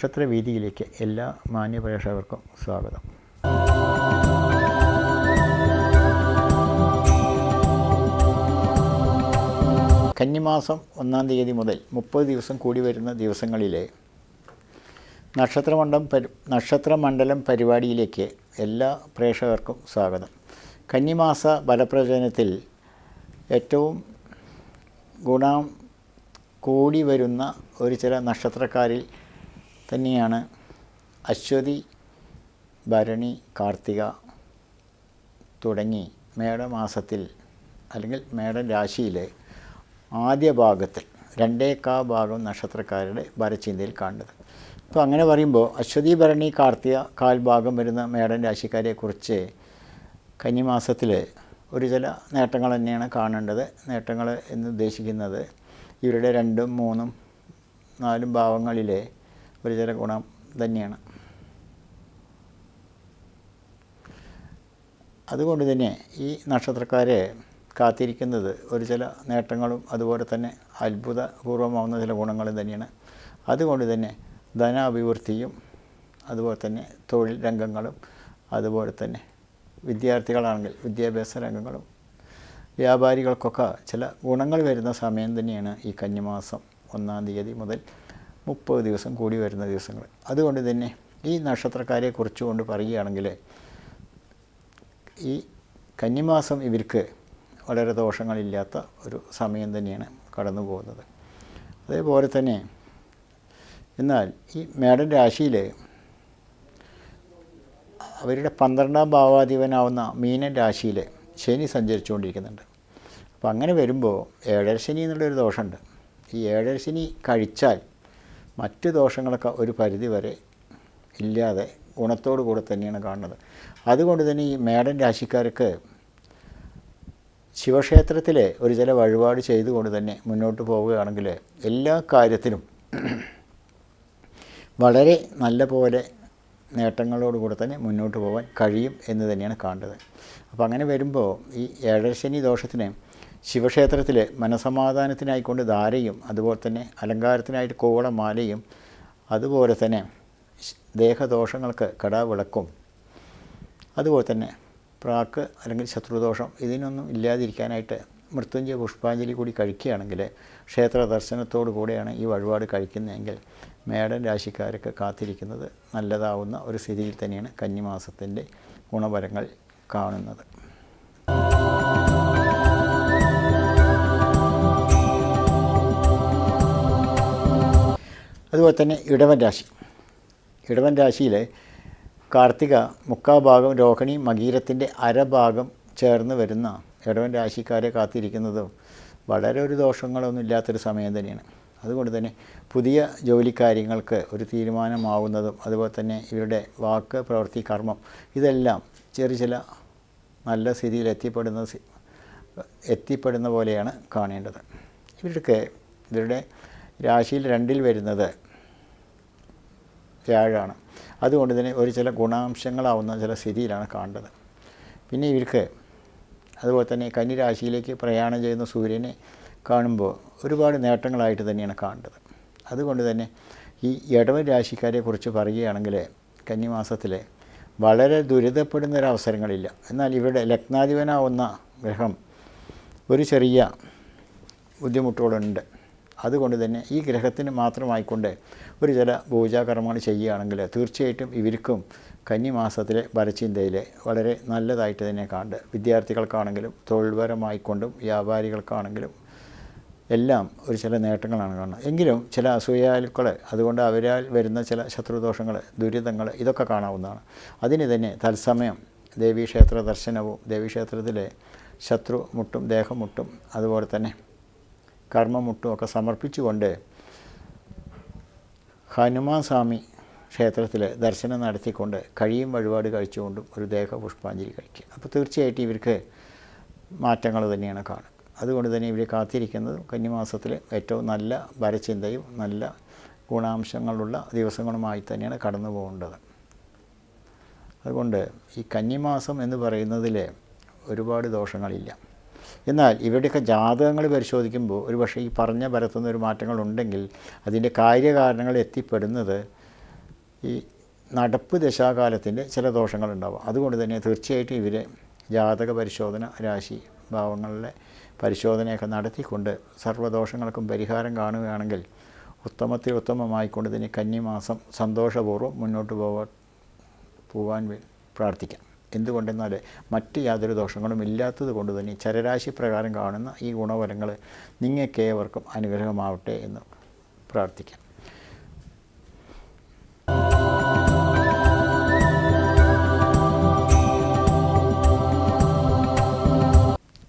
നക്ഷത്ര വീതിയിലേക്ക് എല്ലാ മാന്യപ്രേക്ഷകർക്കും സ്വാഗതം. കന്നിമാസം ഒന്നാം തീയതി മുതൽ മുപ്പത് ദിവസം കൂടി വരുന്ന ദിവസങ്ങളിലെ നക്ഷത്രമണ്ഡം പരി നക്ഷത്രമണ്ഡലം പരിപാടിയിലേക്ക് എല്ലാ പ്രേക്ഷകർക്കും സ്വാഗതം. കന്നിമാസ ഫലപ്രചോദനത്തിൽ ഏറ്റവും ഗുണം കൂടി വരുന്ന ഒരു ചില നക്ഷത്രക്കാരിൽ തന്നെയാണ് അശ്വതി ഭരണി കാർത്തിക തുടങ്ങി മേടമാസത്തിൽ അല്ലെങ്കിൽ മേടം രാശിയിലെ ആദ്യ ഭാഗത്തിൽ രണ്ടേക്കാ ഭാഗം നക്ഷത്രക്കാരുടെ ഭരചിന്തയിൽ കാണുന്നത്. അപ്പോൾ അങ്ങനെ പറയുമ്പോൾ അശ്വതി ഭരണി കാർത്തിക കാൽഭാഗം വരുന്ന മേടൻ രാശിക്കാരെക്കുറിച്ച് കന്നിമാസത്തിൽ ഒരു ചില നേട്ടങ്ങൾ തന്നെയാണ് കാണേണ്ടത്. നേട്ടങ്ങൾ എന്ന് ഉദ്ദേശിക്കുന്നത് ഇവരുടെ രണ്ടും മൂന്നും നാലും ഭാവങ്ങളിലെ ഒരു ചില ഗുണം തന്നെയാണ്. അതുകൊണ്ട് തന്നെ ഈ നക്ഷത്രക്കാരെ കാത്തിരിക്കുന്നത് ഒരു ചില നേട്ടങ്ങളും അതുപോലെ തന്നെ അത്ഭുതപൂർവമാവുന്ന ചില ഗുണങ്ങളും തന്നെയാണ്. അതുകൊണ്ട് തന്നെ ധനാഭിവൃദ്ധിയും അതുപോലെ തന്നെ തൊഴിൽ രംഗങ്ങളും അതുപോലെ തന്നെ വിദ്യാർത്ഥികളാണെങ്കിൽ വിദ്യാഭ്യാസ രംഗങ്ങളും വ്യാപാരികൾക്കൊക്കെ ചില ഗുണങ്ങൾ വരുന്ന സമയം തന്നെയാണ് ഈ കന്നിമാസം ഒന്നാം തീയതി മുതൽ മുപ്പത് ദിവസം കൂടി വരുന്ന ദിവസങ്ങൾ. അതുകൊണ്ട് തന്നെ ഈ നക്ഷത്രക്കാരെ കുറിച്ചുകൊണ്ട് പറയുകയാണെങ്കിൽ ഈ കന്നിമാസം ഇവർക്ക് വളരെ ദോഷങ്ങളില്ലാത്ത ഒരു സമയം തന്നെയാണ് കടന്നു പോകുന്നത്. അതേപോലെ തന്നെ എന്നാൽ ഈ മേടൻ രാശിയിൽ അവരുടെ പന്ത്രണ്ടാം ഭാവാധിപനാവുന്ന മീനൻ രാശിയിൽ ശനി സഞ്ചരിച്ചുകൊണ്ടിരിക്കുന്നുണ്ട്. അപ്പോൾ അങ്ങനെ വരുമ്പോൾ ഏഴര ശനി എന്നുള്ളൊരു ദോഷമുണ്ട്. ഈ ഏഴര ശനി കഴിച്ചാൽ മറ്റ് ദോഷങ്ങളൊക്കെ ഒരു പരിധി വരെ ഇല്ലാതെ ഗുണത്തോടു കൂടെ തന്നെയാണ് കാണുന്നത്. അതുകൊണ്ട് തന്നെ ഈ മേടൻ രാശിക്കാർക്ക് ശിവക്ഷേത്രത്തിൽ ഒരു ചില വഴിപാട് ചെയ്തുകൊണ്ട് തന്നെ മുന്നോട്ട് പോവുകയാണെങ്കിൽ എല്ലാ കാര്യത്തിലും വളരെ നല്ല പോലെ നേട്ടങ്ങളോടുകൂടെ തന്നെ മുന്നോട്ട് പോകാൻ കഴിയും എന്ന് തന്നെയാണ് കാണേണ്ടത് അപ്പോൾ അങ്ങനെ വരുമ്പോൾ ഈ ഏഴരശനി ദോഷത്തിന് ശിവക്ഷേത്രത്തിൽ മനസമാധാനത്തിനായിക്കൊണ്ട് ധാരയും അതുപോലെ തന്നെ അലങ്കാരത്തിനായിട്ട് കോവളമാലയും അതുപോലെ തന്നെ ദേഹദോഷങ്ങൾക്ക് കടാവിളക്കും അതുപോലെ തന്നെ പ്രാക്ക് അല്ലെങ്കിൽ ശത്രുദോഷം ഇതിനൊന്നും ഇല്ലാതിരിക്കാനായിട്ട് മൃത്യുഞ്ജയ പുഷ്പാഞ്ജലി കൂടി കഴിക്കുകയാണെങ്കിൽ ക്ഷേത്ര ദർശനത്തോടു കൂടെയാണ് ഈ വഴിപാട് കഴിക്കുന്നതെങ്കിൽ മേടൻ രാശിക്കാരൊക്കെ കാത്തിരിക്കുന്നത് നല്ലതാവുന്ന ഒരു സ്ഥിതിയിൽ തന്നെയാണ് കന്നിമാസത്തിന്റെ ഗുണഫലങ്ങൾ കാണുന്നത്. അതുപോലെ തന്നെ ഇടവൻ രാശി. ഇടവൻ രാശിയിലെ കാർത്തിക മുക്കാഭാഗം രോഹിണി മകീരത്തിന്റെ അരഭാഗം ചേർന്ന് വരുന്ന ഇടവൻ രാശിക്കാരെ കാത്തിരിക്കുന്നതും വളരെ ഒരു ദോഷങ്ങളൊന്നും ഇല്ലാത്തൊരു സമയം തന്നെയാണ്. അതുകൊണ്ട് തന്നെ പുതിയ ജോലിക്കാര്യങ്ങൾക്ക് ഒരു തീരുമാനമാവുന്നതും അതുപോലെ തന്നെ ഇവരുടെ വാക്ക് പ്രവൃത്തി കർമ്മം ഇതെല്ലാം ചെറിയ ചില നല്ല സ്ഥിതിയിൽ എത്തിപ്പെടുന്ന എത്തിപ്പെടുന്ന പോലെയാണ് കാണേണ്ടത്. ഇവരുടെ ഇവരുടെ രാശിയിൽ രണ്ടിൽ വരുന്നത് വ്യാഴാണ്. അതുകൊണ്ട് തന്നെ ഒരു ചില ഗുണാംശങ്ങളാവുന്ന ചില സ്ഥിതിയിലാണ് കാണേണ്ടത് പിന്നെ ഇവർക്ക് അതുപോലെ തന്നെ കന്നിരാശിയിലേക്ക് പ്രയാണം ചെയ്യുന്ന സൂര്യനെ കാണുമ്പോൾ ഒരുപാട് നേട്ടങ്ങളായിട്ട് തന്നെയാണ് കാണേണ്ടത് അതുകൊണ്ട് തന്നെ ഈ ഇടവൻ രാശിക്കാരെ കുറിച്ച് പറയുകയാണെങ്കിൽ കന്നിമാസത്തിൽ വളരെ ദുരിതപ്പെടുന്ന ഒരു അവസരങ്ങളില്ല. എന്നാൽ ഇവരുടെ ലഗ്നാധിപനാവുന്ന ഗ്രഹം ഒരു ചെറിയ ബുദ്ധിമുട്ടുകളുണ്ട്. അതുകൊണ്ട് തന്നെ ഈ ഗ്രഹത്തിന് മാത്രമായിക്കൊണ്ട് ഒരു ചില പൂജാകർമ്മങ്ങൾ ചെയ്യുകയാണെങ്കിൽ തീർച്ചയായിട്ടും ഇവർക്കും കന്നിമാസത്തിലെ വരച്ചിന്തയിൽ വളരെ നല്ലതായിട്ട് തന്നെ കാണുന്നത് വിദ്യാർത്ഥികൾക്കാണെങ്കിലും തൊഴിൽപരമായിക്കൊണ്ടും വ്യാപാരികൾക്കാണെങ്കിലും എല്ലാം ഒരു ചില നേട്ടങ്ങളാണ് കാണുന്നത്. എങ്കിലും ചില അസൂയാലുക്കൾ അതുകൊണ്ട് അവരാൽ വരുന്ന ചില ശത്രുദോഷങ്ങൾ ദുരിതങ്ങൾ ഇതൊക്കെ കാണാവുന്നതാണ്. അതിന് തന്നെ തത്സമയം ദേവീക്ഷേത്ര ദർശനവും ദേവീക്ഷേത്രത്തിലെ ശത്രു മുട്ടും ദേഹമുട്ടും അതുപോലെ തന്നെ കർമ്മമുട്ടും ഒക്കെ സമർപ്പിച്ചുകൊണ്ട് ഹനുമാൻ സ്വാമി ക്ഷേത്രത്തിൽ ദർശനം നടത്തിക്കൊണ്ട് കഴിയും വഴിപാട് കഴിച്ചുകൊണ്ടും ഒരു ദേഹ പുഷ്പാഞ്ജലി കഴിക്കുക. അപ്പോൾ തീർച്ചയായിട്ടും ഇവർക്ക് മാറ്റങ്ങൾ തന്നെയാണ് കാണുക. അതുകൊണ്ട് തന്നെ ഇവർ കാത്തിരിക്കുന്നത് കന്നിമാസത്തിൽ ഏറ്റവും നല്ല വരച്ചിന്തയും നല്ല ഗുണാംശങ്ങളുള്ള ദിവസങ്ങളുമായി തന്നെയാണ് കടന്നു പോകേണ്ടത്. അതുകൊണ്ട് ഈ കന്നിമാസം എന്ന് പറയുന്നതിൽ ഒരുപാട് ദോഷങ്ങളില്ല. എന്നാൽ ഇവരുടെയൊക്കെ ജാതകങ്ങൾ പരിശോധിക്കുമ്പോൾ ഒരു പക്ഷേ ഈ പറഞ്ഞ പരത്തുന്ന ഒരു മാറ്റങ്ങളുണ്ടെങ്കിൽ അതിന്റെ കാര്യകാരണങ്ങൾ എത്തിപ്പെടുന്നത് ഈ നടപ്പ് ദശാകാലത്തിന്റെ ചില ദോഷങ്ങളുണ്ടാവും. അതുകൊണ്ട് തന്നെ തീർച്ചയായിട്ടും ഇവർ ജാതക പരിശോധന രാശി ഭാവങ്ങളിലെ പരിശോധനയൊക്കെ നടത്തിക്കൊണ്ട് സർവദോഷങ്ങൾക്കും പരിഹാരം കാണുകയാണെങ്കിൽ ഉത്തമത്തിൽ ഉത്തമമായിക്കൊണ്ട് തന്നെ കന്നിമാസം സന്തോഷപൂർവം മുന്നോട്ട് പോവാൻ പ്രാർത്ഥിക്കാം. എന്തുകൊണ്ടെന്നാൽ മറ്റ് യാതൊരു ദോഷങ്ങളും ഇല്ലാത്തത് കൊണ്ട് തന്നെ ചരരാശി പ്രകാരം കാണുന്ന ഈ ഗുണഫലങ്ങൾ നിങ്ങൾക്കേവർക്കും അനുഗ്രഹമാവട്ടെ എന്ന് പ്രാർത്ഥിക്കാം.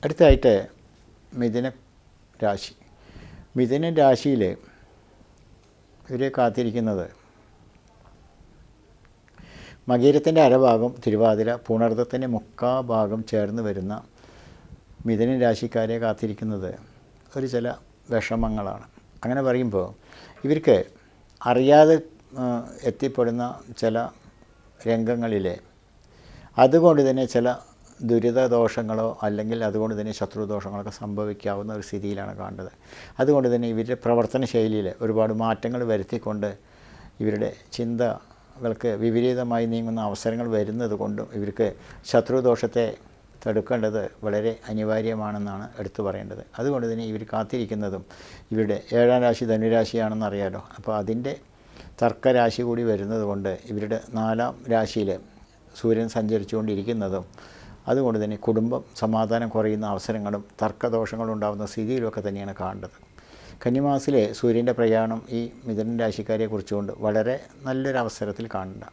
അടുത്തായിട്ട് മിഥുന രാശി. മിഥുന രാശിയിൽ ഇവരെ കാത്തിരിക്കുന്നത് മകീരത്തിന്റെ അരഭാഗം തിരുവാതിര പുണർദത്തിന്റെ മുക്കാ ഭാഗം ചേർന്ന് വരുന്ന മിഥുന രാശിക്കാരെ കാത്തിരിക്കുന്നത് ഒരു ചില വിഷമങ്ങളാണ്. അങ്ങനെ പറയുമ്പോൾ ഇവർക്ക് അറിയാതെ എത്തിപ്പെടുന്ന ചില രംഗങ്ങളിലെ അതുകൊണ്ട് തന്നെ ചില ദുരിത ദോഷങ്ങളോ അല്ലെങ്കിൽ അതുകൊണ്ട് തന്നെ ശത്രുദോഷങ്ങളൊക്കെ സംഭവിക്കാവുന്ന ഒരു സ്ഥിതിയിലാണ് കാണുന്നത്. അതുകൊണ്ട് തന്നെ ഇവരുടെ പ്രവർത്തന ശൈലിയിൽ ഒരുപാട് മാറ്റങ്ങൾ വരുത്തിക്കൊണ്ട് ഇവരുടെ ചിന്തകൾക്ക് വിപരീതമായി നീങ്ങുന്ന അവസരങ്ങൾ വരുന്നത് കൊണ്ടും ഇവർക്ക് ശത്രുദോഷത്തെ തടുക്കേണ്ടത് വളരെ അനിവാര്യമാണെന്നാണ് എടുത്തു പറയേണ്ടത്. അതുകൊണ്ട് തന്നെ ഇവർ കാത്തിരിക്കുന്നതും ഇവരുടെ ഏഴാം രാശി ധനുരാശിയാണെന്ന് അറിയാലോ. അപ്പോൾ അതിന്റെ തർക്കരാശി കൂടി വരുന്നത് കൊണ്ട് ഇവരുടെ നാലാം രാശിയിൽ സൂര്യൻ സഞ്ചരിച്ചുകൊണ്ടിരിക്കുന്നതും അതുകൊണ്ട് തന്നെ കുടുംബം സമാധാനം കുറയുന്ന അവസരങ്ങളും തർക്കദോഷങ്ങളും ഉണ്ടാകുന്ന സ്ഥിതിയിലൊക്കെ തന്നെയാണ് കാണേണ്ടത്. കന്നിമാസിലെ സൂര്യന്റെ പ്രയാണം ഈ മിഥുന രാശിക്കാരെ കുറിച്ചുകൊണ്ട് വളരെ നല്ലൊരു അവസരത്തിൽ കാണണ്ട.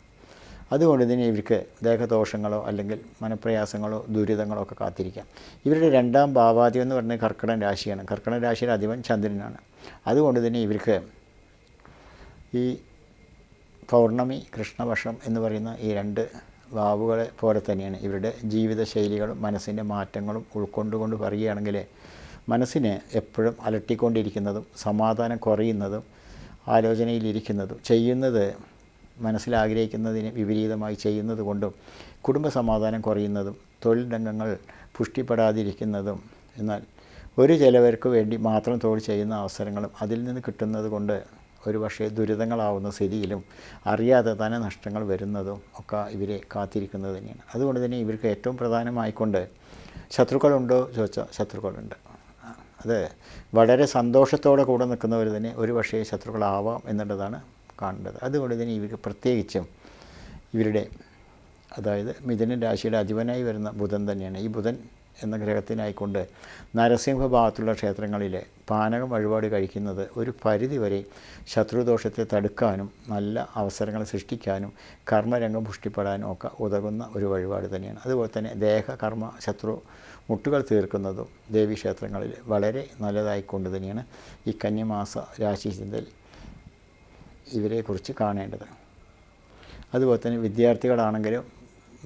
അതുകൊണ്ട് തന്നെ ഇവർക്ക് ദേഹദോഷങ്ങളോ അല്ലെങ്കിൽ മനപ്രയാസങ്ങളോ ദുരിതങ്ങളോ ഒക്കെ കാത്തിരിക്കാം. ഇവരുടെ രണ്ടാം ഭാവാധിപം എന്ന് പറയുന്നത് കർക്കിടൻ രാശിയാണ്. കർക്കിടൻ രാശിയുടെ അധിപൻ ചന്ദ്രനാണ്. അതുകൊണ്ട് തന്നെ ഇവർക്ക് ഈ പൗർണമി കൃഷ്ണപക്ഷം എന്ന് പറയുന്ന ഈ രണ്ട് വാവുകളെ പോലെ തന്നെയാണ് ഇവരുടെ ജീവിതശൈലികളും മനസ്സിന്റെ മാറ്റങ്ങളും ഉൾക്കൊണ്ടുകൊണ്ട് പറയുകയാണെങ്കിൽ മനസ്സിനെ എപ്പോഴും അലട്ടിക്കൊണ്ടിരിക്കുന്നതും സമാധാനം കുറയുന്നതും ആലോചനയിലിരിക്കുന്നതും ചെയ്യുന്നത് മനസ്സിലാഗ്രഹിക്കുന്നതിന് വിപരീതമായി ചെയ്യുന്നത് കൊണ്ടും കുടുംബ സമാധാനം കുറയുന്നതും തൊഴിൽ രംഗങ്ങൾ പുഷ്ടിപ്പെടാതിരിക്കുന്നതും എന്നാൽ ഒരു ചിലവർക്ക് വേണ്ടി മാത്രം തൊഴിൽ ചെയ്യുന്ന അവസരങ്ങളും അതിൽ നിന്ന് കിട്ടുന്നത് കൊണ്ട് ഒരു പക്ഷേ ദുരിതങ്ങളാവുന്ന സ്ഥിതിയിലും അറിയാതെ തന്നെ നഷ്ടങ്ങൾ വരുന്നതും ഒക്കെ ഇവരെ കാത്തിരിക്കുന്നത് തന്നെയാണ്. അതുകൊണ്ട് തന്നെ ഇവർക്ക് ഏറ്റവും പ്രധാനമായിക്കൊണ്ട് ശത്രുക്കളുണ്ടോ ചോദിച്ചാൽ ശത്രുക്കളുണ്ട്. അത് വളരെ സന്തോഷത്തോടെ കൂടെ നിൽക്കുന്നവർ തന്നെ ഒരു പക്ഷേ ശത്രുക്കളാവാം എന്നുള്ളതാണ് കാണേണ്ടത്. അതുകൊണ്ട് തന്നെ ഇവർക്ക് പ്രത്യേകിച്ചും ഇവരുടെ അതായത് മിഥുന രാശിയുടെ അധിപനായി വരുന്ന ബുധൻ തന്നെയാണ്. ഈ ബുധൻ എന്ന ഗ്രഹത്തിനായിക്കൊണ്ട് നരസിംഹ ഭാഗത്തുള്ള ക്ഷേത്രങ്ങളിൽ പാനകം വഴിപാട് കഴിക്കുന്നത് ഒരു പരിധിവരെ ശത്രുദോഷത്തെ തടുക്കാനും നല്ല അവസരങ്ങൾ സൃഷ്ടിക്കാനും കർമ്മരംഗം പുഷ്ടിപ്പെടാനും ഒക്കെ ഉതകുന്ന ഒരു വഴിപാട് തന്നെയാണ്. അതുപോലെ തന്നെ ദേഹ കർമ്മ ശത്രു മുട്ടുകൾ തീർക്കുന്നതും ദേവീക്ഷേത്രങ്ങളിൽ വളരെ നല്ലതായിക്കൊണ്ട് തന്നെയാണ് ഈ കന്യമാസ രാശി ചിന്തൽ ഇവരെക്കുറിച്ച് കാണേണ്ടത്. അതുപോലെ തന്നെ വിദ്യാർത്ഥികളാണെങ്കിലും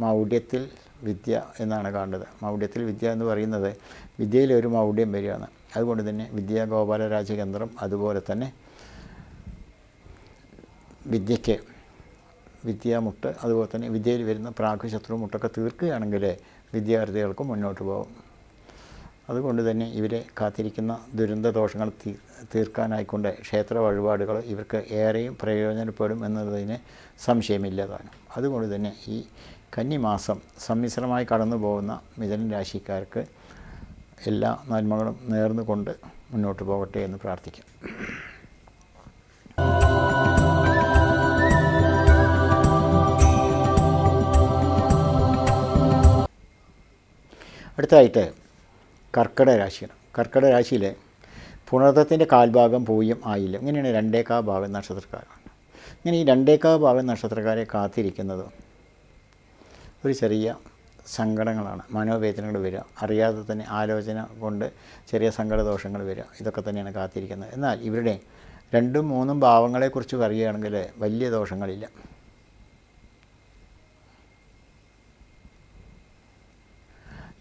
മൗഢ്യത്തിൽ വിദ്യ എന്നാണ് കാണേണ്ടത് മൗഢ്യത്തിൽ വിദ്യ എന്ന് പറയുന്നത് വിദ്യയിലൊരു മൗഢ്യം വരികയാണ്. അതുകൊണ്ട് തന്നെ വിദ്യാഗോപാലരാജ കേന്ദ്രം അതുപോലെ തന്നെ വിദ്യയ്ക്ക് വിദ്യാമുട്ട് അതുപോലെ തന്നെ വിദ്യയിൽ വരുന്ന പ്രാഗുശത്രു മുട്ടൊക്കെ തീർക്കുകയാണെങ്കിൽ വിദ്യാർത്ഥികൾക്ക് മുന്നോട്ട് പോകും അതുകൊണ്ട് തന്നെ ഇവരെ കാത്തിരിക്കുന്ന ദുരന്ത ദോഷങ്ങൾ തീ തീർക്കാനായിക്കൊണ്ട് ക്ഷേത്ര വഴിപാടുകൾ ഇവർക്ക് ഏറെയും പ്രയോജനപ്പെടും എന്നതിന് സംശയമില്ലതാണ്. അതുകൊണ്ട് തന്നെ ഈ കന്നിമാസം സമ്മിശ്രമായി കടന്നു പോകുന്ന മിഥുന രാശിക്കാർക്ക് എല്ലാ നന്മകളും നേർന്നുകൊണ്ട് മുന്നോട്ട് പോകട്ടെ എന്ന് പ്രാർത്ഥിക്കാം. അടുത്തതായിട്ട് കർക്കിടക രാശിയാണ്. കർക്കിടക രാശിയിൽ പുണർത്തത്തിന്റെ കാൽഭാഗം പൂയം ആയില്ല. ഇങ്ങനെയാണ് രണ്ടേക്കാ ഭാഗം നക്ഷത്രക്കാരാണ്. ഇങ്ങനെ ഈ രണ്ടേക്കാ ഭാഗം നക്ഷത്രക്കാരെ കാത്തിരിക്കുന്നത് ഒരു ചെറിയ സങ്കടങ്ങളാണ്. മനോവേദനകൾ വരിക. അറിയാതെ തന്നെ ആലോചന കൊണ്ട് ചെറിയ സങ്കടദോഷങ്ങൾ വരിക. ഇതൊക്കെ തന്നെയാണ് കാത്തിരിക്കുന്നത്. എന്നാൽ ഇവരുടെ രണ്ടും മൂന്നും ഭാവങ്ങളെക്കുറിച്ച് പറയുകയാണെങ്കിൽ വലിയ ദോഷങ്ങളില്ല.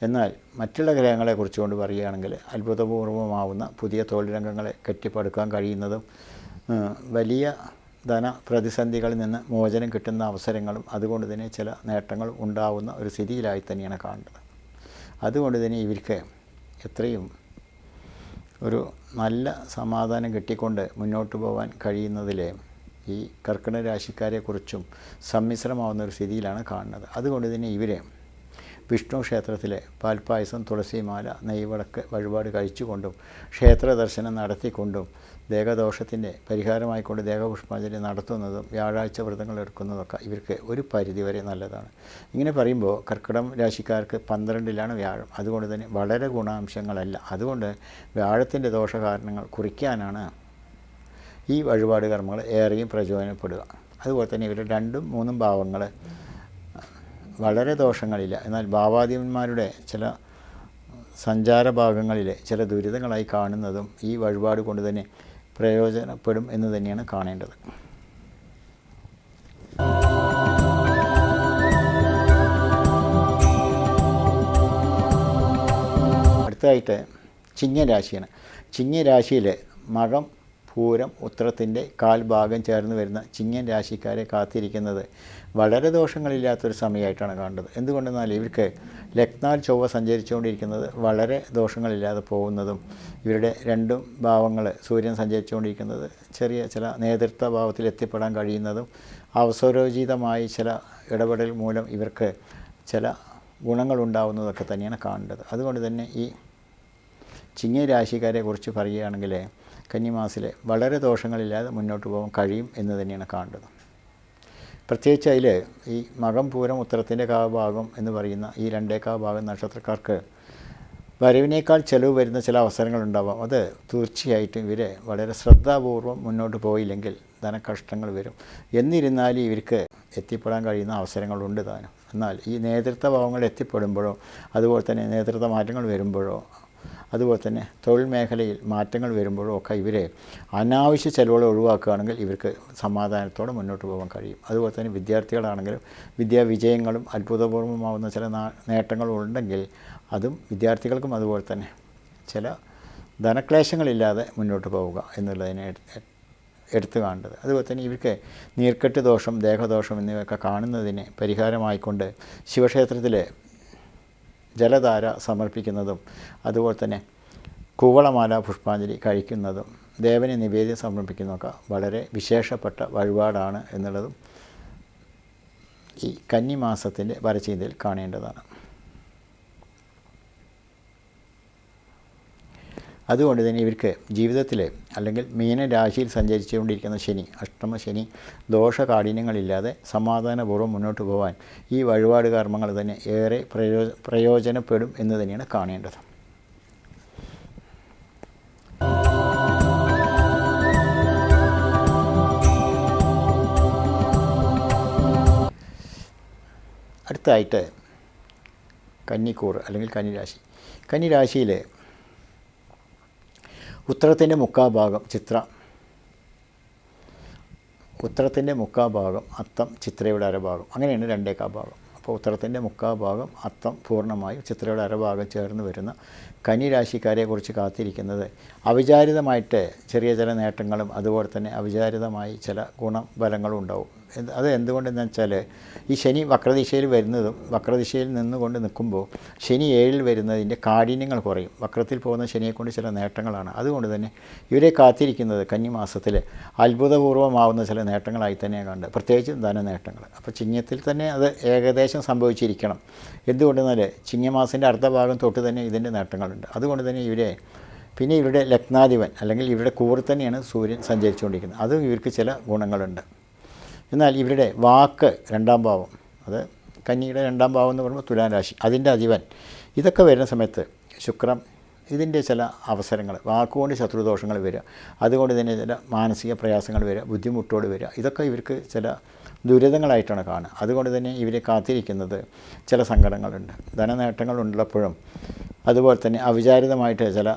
എന്നാൽ മറ്റുള്ള ഗ്രഹങ്ങളെ കുറിച്ചുകൊണ്ട് പറയുകയാണെങ്കിൽ അത്ഭുതപൂർവമാവുന്ന പുതിയ തൊഴിൽ രംഗങ്ങളെ കെട്ടിപ്പടുക്കാൻ കഴിയുന്നതും വലിയ ധന പ്രതിസന്ധികളിൽ നിന്ന് മോചനം കിട്ടുന്ന അവസരങ്ങളും അതുകൊണ്ട് തന്നെ ചില നേട്ടങ്ങൾ ഉണ്ടാവുന്ന ഒരു സ്ഥിതിയിലായി തന്നെയാണ് കാണേണ്ടത് അതുകൊണ്ട് തന്നെ ഇവർക്ക് എത്രയും ഒരു നല്ല സമാധാനം കിട്ടിക്കൊണ്ട് മുന്നോട്ട് പോകാൻ കഴിയുന്നതിലെ ഈ കർക്കിടക രാശിക്കാരെക്കുറിച്ചും സമ്മിശ്രമാവുന്ന ഒരു സ്ഥിതിയിലാണ് കാണുന്നത്. അതുകൊണ്ട് തന്നെ ഇവരെ വിഷ്ണു ക്ഷേത്രത്തിലെ പാൽപ്പായസം തുളസിമാല നെയ്വിളക്ക് വഴിപാട് കഴിച്ചുകൊണ്ടും ക്ഷേത്ര ദർശനം നടത്തിക്കൊണ്ടും ദേഹദോഷത്തിന്റെ പരിഹാരമായിക്കൊണ്ട് ദേഹപുഷ്പാഞ്ജലി നടത്തുന്നതും വ്യാഴാഴ്ച വ്രതങ്ങൾ എടുക്കുന്നതൊക്കെ ഇവർക്ക് ഒരു പരിധിവരെ നല്ലതാണ്. ഇങ്ങനെ പറയുമ്പോൾ കർക്കിടം രാശിക്കാർക്ക് പന്ത്രണ്ടിലാണ് വ്യാഴം. അതുകൊണ്ട് തന്നെ വളരെ ഗുണാംശങ്ങളല്ല. അതുകൊണ്ട് വ്യാഴത്തിന്റെ ദോഷകാരണങ്ങൾ കുറിക്കാനാണ് ഈ വഴിപാട് കർമ്മങ്ങൾ ഏറെയും പ്രചോദനപ്പെടുക. അതുപോലെ തന്നെ ഇവർ രണ്ടും മൂന്നും ഭാവങ്ങൾ വളരെ ദോഷങ്ങളില്ല. എന്നാൽ ഭാവാധിപന്മാരുടെ ചില സഞ്ചാര ഭാഗങ്ങളിലെ ചില ദുരിതങ്ങളായി കാണുന്നതും ഈ വഴിപാട് കൊണ്ട് തന്നെ പ്രയോജനപ്പെടും എന്ന് തന്നെയാണ് കാണേണ്ടത്. അടുത്തതായിട്ട് ചിങ്ങരാശിയാണ് ചിങ്ങരാശിയിലെ മകം പൂരം ഉത്രത്തിന്റെ കാൽഭാഗം ചേർന്ന് വരുന്ന ചിങ്ങൻ രാശിക്കാരെ കാത്തിരിക്കുന്നത് വളരെ ദോഷങ്ങളില്ലാത്തൊരു സമയമായിട്ടാണ് കാണുന്നത് എന്തുകൊണ്ടെന്നാൽ ഇവർക്ക് ലഗ്നാൽ ചൊവ്വ സഞ്ചരിച്ചുകൊണ്ടിരിക്കുന്നത് വളരെ ദോഷങ്ങളില്ലാതെ പോകുന്നതും ഇവരുടെ രണ്ടും ഭാവങ്ങൾ സൂര്യൻ സഞ്ചരിച്ചുകൊണ്ടിരിക്കുന്നത് ചെറിയ ചില നേതൃത്വ ഭാവത്തിൽ എത്തിപ്പെടാൻ കഴിയുന്നതും അവസരോചിതമായി ചില ഇടപെടൽ മൂലം ഇവർക്ക് ചില ഗുണങ്ങളുണ്ടാവുന്നതൊക്കെ തന്നെയാണ് കാണേണ്ടത് അതുകൊണ്ട് തന്നെ ഈ ചിങ്ങ രാശിക്കാരെ കുറിച്ച് പറയുകയാണെങ്കിൽ കന്നിമാസിലെ വളരെ ദോഷങ്ങളില്ലാതെ മുന്നോട്ട് പോകാൻ കഴിയും എന്ന് തന്നെയാണ് കാണേണ്ടത് പ്രത്യേകിച്ച് അതിൽ ഈ മകം പൂരം ഉത്തരത്തിന്റെ കാഭാഗം എന്ന് പറയുന്ന ഈ രണ്ടേക്കാ ഭാഗം നക്ഷത്രക്കാർക്ക് വരവിനേക്കാൾ ചെലവ് വരുന്ന ചില അവസരങ്ങളുണ്ടാവാം. അത് തീർച്ചയായിട്ടും ഇവരെ വളരെ ശ്രദ്ധാപൂർവം മുന്നോട്ട് പോയില്ലെങ്കിൽ ധനകഷ്ടങ്ങൾ വരും. എന്നിരുന്നാലും ഇവർക്ക് എത്തിപ്പെടാൻ കഴിയുന്ന അവസരങ്ങളുണ്ട് താനും. എന്നാൽ ഈ നേതൃത്വ ഭാവങ്ങൾ എത്തിപ്പെടുമ്പോഴോ അതുപോലെ തന്നെ നേതൃത്വ മാറ്റങ്ങൾ വരുമ്പോഴോ അതുപോലെ തന്നെ തൊഴിൽ മേഖലയിൽ മാറ്റങ്ങൾ വരുമ്പോഴും ഒക്കെ ഇവരെ അനാവശ്യ ചെലവുകൾ ഒഴിവാക്കുകയാണെങ്കിൽ ഇവർക്ക് സമാധാനത്തോടെ മുന്നോട്ട് പോകാൻ കഴിയും. അതുപോലെ തന്നെ വിദ്യാർത്ഥികളാണെങ്കിലും വിദ്യാവിജയങ്ങളും അത്ഭുതപൂർവമാവുന്ന ചില നേട്ടങ്ങളും ഉണ്ടെങ്കിൽ അതും വിദ്യാർത്ഥികൾക്കും അതുപോലെ തന്നെ ചില ധനക്ലേശങ്ങളില്ലാതെ മുന്നോട്ട് പോവുക എന്നുള്ളതിനെ എടുത്തു കാണേണ്ടത്. അതുപോലെ തന്നെ ഇവർക്ക് നീർക്കെട്ട് ദോഷം ദേഹദോഷം എന്നിവയൊക്കെ കാണുന്നതിന് പരിഹാരമായിക്കൊണ്ട് ശിവക്ഷേത്രത്തിലെ ജലധാര സമർപ്പിക്കുന്നതും അതുപോലെ തന്നെ കൂവളമാല പുഷ്പാഞ്ജലി കഴിക്കുന്നതും ദേവന് നിവേദ്യം സമർപ്പിക്കുന്നതൊക്കെ വളരെ വിശേഷപ്പെട്ട വഴിപാടാണ് എന്നുള്ളതും ഈ കന്നിമാസത്തിന്റെ വരചിന്തയിൽ കാണേണ്ടതാണ്. അതുകൊണ്ട് തന്നെ ഇവർക്ക് ജീവിതത്തിൽ അല്ലെങ്കിൽ മീനരാശിയിൽ സഞ്ചരിച്ചുകൊണ്ടിരിക്കുന്ന ശനി അഷ്ടമ ശനി ദോഷകാഠിന്യങ്ങളില്ലാതെ സമാധാനപൂർവം മുന്നോട്ട് പോകാൻ ഈ വഴിപാട് കർമ്മങ്ങൾ തന്നെ ഏറെ പ്രയോ പ്രയോജനപ്പെടും എന്ന് തന്നെയാണ് കാണേണ്ടത്. അടുത്തായിട്ട് കന്നിക്കൂർ അല്ലെങ്കിൽ കന്നിരാശി. കന്നിരാശിയിൽ ഉത്തരത്തിന്റെ മുക്കാഭാഗം ചിത്ര. ഉത്തരത്തിന്റെ മുക്കാഭാഗം അത്തം ചിത്രയുടെ അരഭാഗം. അങ്ങനെയാണ് രണ്ടേക്കാ ഭാഗം. അപ്പോൾ ഉത്തരത്തിന്റെ മുക്കാഭാഗം അത്തം പൂർണമായും ചിത്രയുടെ അരഭാഗം ചേർന്ന് വരുന്ന കന്നിരാശിക്കാരെക്കുറിച്ച് കാത്തിരിക്കുന്നത്. അവിചാരിതമായിട്ട് ചെറിയ ചില നേട്ടങ്ങളും അതുപോലെ തന്നെ അവിചാരിതമായി ചില ഗുണബലങ്ങളും ഉണ്ടാവും. അത് എന്തുകൊണ്ടെന്ന് വെച്ചാൽ ഈ ശനി വക്രദിശയിൽ വരുന്നതും വക്രദിശയിൽ നിന്നുകൊണ്ട് നിൽക്കുമ്പോൾ ശനി ഏഴിൽ വരുന്നതിന്റെ കാഠിന്യങ്ങൾ കുറയും. വക്രത്തിൽ പോകുന്ന ശനിയെക്കൊണ്ട് ചില നേട്ടങ്ങളാണ്. അതുകൊണ്ട് തന്നെ ഇവരെ കാത്തിരിക്കുന്നത് കന്നിമാസത്തിൽ അത്ഭുതപൂർവമാവുന്ന ചില നേട്ടങ്ങളായി തന്നെയാണ് പ്രത്യേകിച്ച് ധന നേട്ടങ്ങൾ അപ്പോൾ ചിങ്ങത്തിൽ തന്നെ അത് ഏകദേശം സംഭവിച്ചിരിക്കണം. എന്തുകൊണ്ടെന്നാൽ ചിങ്ങമാസത്തിന്റെ അർദ്ധഭാഗം തൊട്ട് തന്നെ ഇതിന്റെ നേട്ടങ്ങളുണ്ട്. അതുകൊണ്ട് തന്നെ ഇവരെ പിന്നെ ഇവരുടെ ലഗ്നാധിപൻ അല്ലെങ്കിൽ ഇവരുടെ കൂറിൽ തന്നെയാണ് സൂര്യൻ സഞ്ചരിച്ചുകൊണ്ടിരിക്കുന്നത്. അതും ഇവർക്ക് ചില ഗുണങ്ങളുണ്ട്. എന്നാൽ ഇവരുടെ വാക്ക് രണ്ടാം ഭാവം അത് കന്നിയുടെ രണ്ടാം ഭാവം എന്ന് പറയുമ്പോൾ തുലാം രാശി അതിന്റെ അധിപൻ. ഇതൊക്കെ വരുന്ന സമയത്ത് ശുക്രം ഇതിന്റെ ചില അവസരങ്ങൾ വാക്കുകൊണ്ട് ശത്രുദോഷങ്ങൾ വരിക അതുകൊണ്ട് തന്നെ ചില മാനസിക പ്രയാസങ്ങൾ വരിക ബുദ്ധിമുട്ടോട് വരിക ഇതൊക്കെ ഇവർക്ക് ചില ദുരിതങ്ങളായിട്ടാണ് കാണുക. അതുകൊണ്ട് തന്നെ ഇവരെ കാത്തിരിക്കുന്നത് ചില സങ്കടങ്ങളുണ്ട് ധനനേട്ടങ്ങളുള്ളപ്പോഴും അതുപോലെ തന്നെ അവിചാരിതമായിട്ട് ചില